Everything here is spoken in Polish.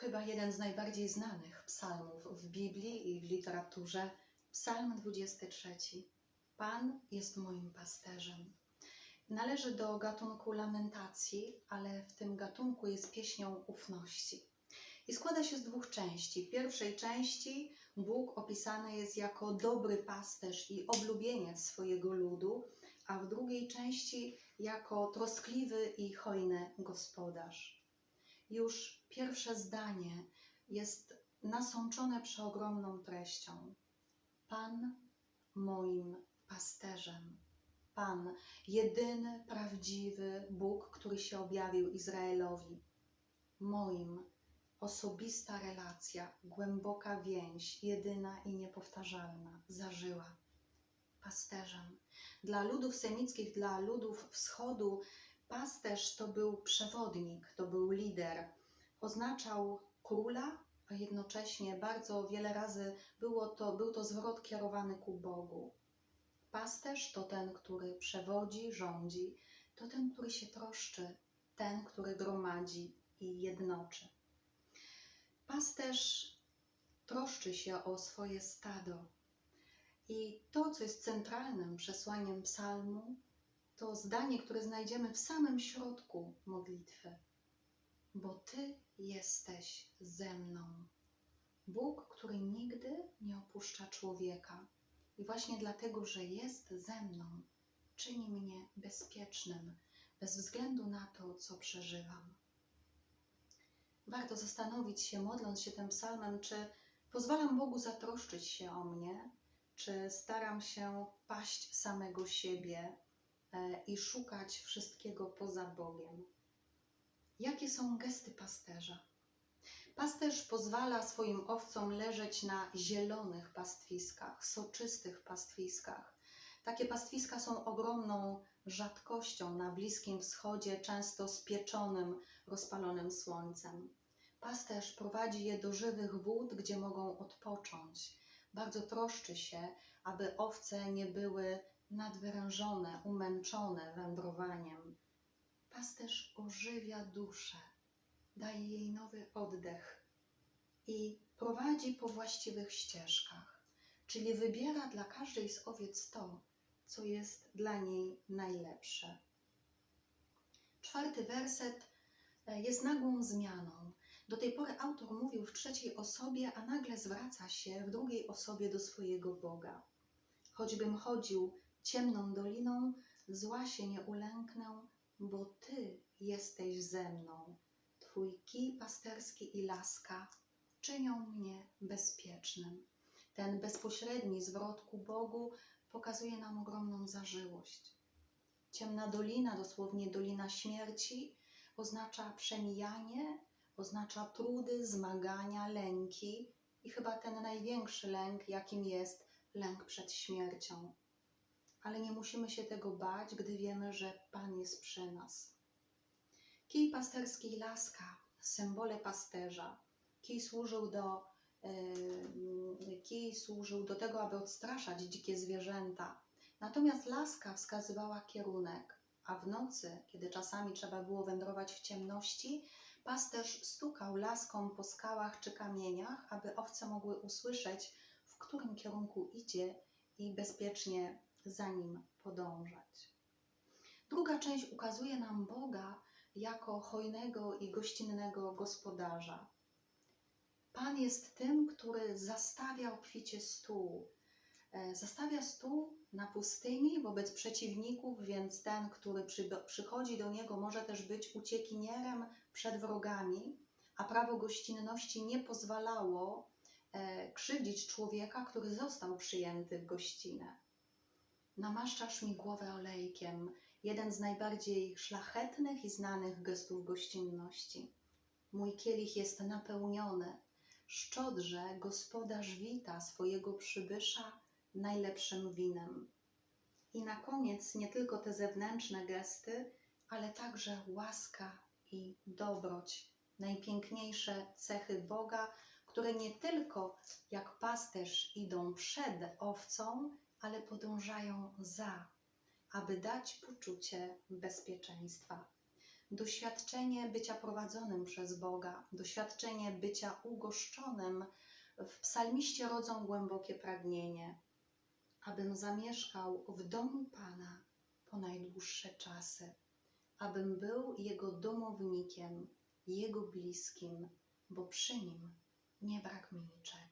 chyba jeden z najbardziej znanych psalmów w Biblii i w literaturze, Psalm 23. Pan jest moim pasterzem. Należy do gatunku lamentacji, ale w tym gatunku jest pieśnią ufności. I składa się z dwóch części. W pierwszej części Bóg opisany jest jako dobry pasterz i oblubieniec swojego ludu, a w drugiej części jako troskliwy i hojny gospodarz. Już pierwsze zdanie jest nasączone przeogromną treścią. Pan moim pasterzem. Pan, jedyny prawdziwy Bóg, który się objawił Izraelowi. Moim osobista relacja, głęboka więź, jedyna i niepowtarzalna, zażyła. Pasterzem. Dla ludów semickich, dla ludów wschodu, pasterz to był przewodnik, to był lider. Oznaczał króla, a jednocześnie bardzo wiele razy było to, był to zwrot kierowany ku Bogu. Pasterz to ten, który przewodzi, rządzi, to ten, który się troszczy, ten, który gromadzi i jednoczy. Pasterz troszczy się o swoje stado. I to, co jest centralnym przesłaniem psalmu, to zdanie, które znajdziemy w samym środku modlitwy. Bo Ty jesteś ze mną. Bóg, który nigdy nie opuszcza człowieka. I właśnie dlatego, że jest ze mną, czyni mnie bezpiecznym, bez względu na to, co przeżywam. Warto zastanowić się, modląc się tym psalmem, czy pozwalam Bogu zatroszczyć się o mnie, czy staram się paść samego siebie i szukać wszystkiego poza Bogiem. Jakie są gesty pasterza? Pasterz pozwala swoim owcom leżeć na zielonych pastwiskach, soczystych pastwiskach. Takie pastwiska są ogromną rzadkością na Bliskim Wschodzie, często spieczonym, rozpalonym słońcem. Pasterz prowadzi je do żywych wód, gdzie mogą odpocząć. Bardzo troszczy się, aby owce nie były nadwyrężone, umęczone wędrowaniem. Pasterz ożywia duszę, daje jej nowy oddech i prowadzi po właściwych ścieżkach, czyli wybiera dla każdej z owiec to, co jest dla niej najlepsze. Czwarty werset e, jest nagłą zmianą. Do tej pory autor mówił w trzeciej osobie, a nagle zwraca się w drugiej osobie do swojego Boga. Choćbym chodził ciemną doliną, zła się nie ulęknę, bo Ty jesteś ze mną. Twój kij pasterski i laska czynią mnie bezpiecznym. Ten bezpośredni zwrot ku Bogu pokazuje nam ogromną zażyłość. Ciemna dolina, dosłownie dolina śmierci, oznacza przemijanie, oznacza trudy, zmagania, lęki i chyba ten największy lęk, jakim jest lęk przed śmiercią. Ale nie musimy się tego bać, gdy wiemy, że Pan jest przy nas. Kij pasterski i laska, symbole pasterza. Kij służył do, yy, kij służył do tego, aby odstraszać dzikie zwierzęta. Natomiast laska wskazywała kierunek, a w nocy, kiedy czasami trzeba było wędrować w ciemności, pasterz stukał laską po skałach czy kamieniach, aby owce mogły usłyszeć, w którym kierunku idzie i bezpiecznie za nim podążać. Druga część ukazuje nam Boga jako hojnego i gościnnego gospodarza. Pan jest tym, który zastawia obficie stół. E, Zastawia stół na pustyni wobec przeciwników, więc ten, który przy, przychodzi do niego, może też być uciekinierem przed wrogami, a prawo gościnności nie pozwalało e, krzywdzić człowieka, który został przyjęty w gościnę. Namaszczasz mi głowę olejkiem, jeden z najbardziej szlachetnych i znanych gestów gościnności. Mój kielich jest napełniony. Szczodrze gospodarz wita swojego przybysza najlepszym winem. I na koniec nie tylko te zewnętrzne gesty, ale także łaska i dobroć, najpiękniejsze cechy Boga, które nie tylko jak pasterz idą przed owcą, ale podążają za, aby dać poczucie bezpieczeństwa. doświadczenie bycia prowadzonym przez Boga, doświadczenie bycia ugoszczonym, w psalmiście rodzą głębokie pragnienie, abym zamieszkał w domu Pana po najdłuższe czasy, abym był Jego domownikiem, Jego bliskim, bo przy Nim nie brak mi niczego.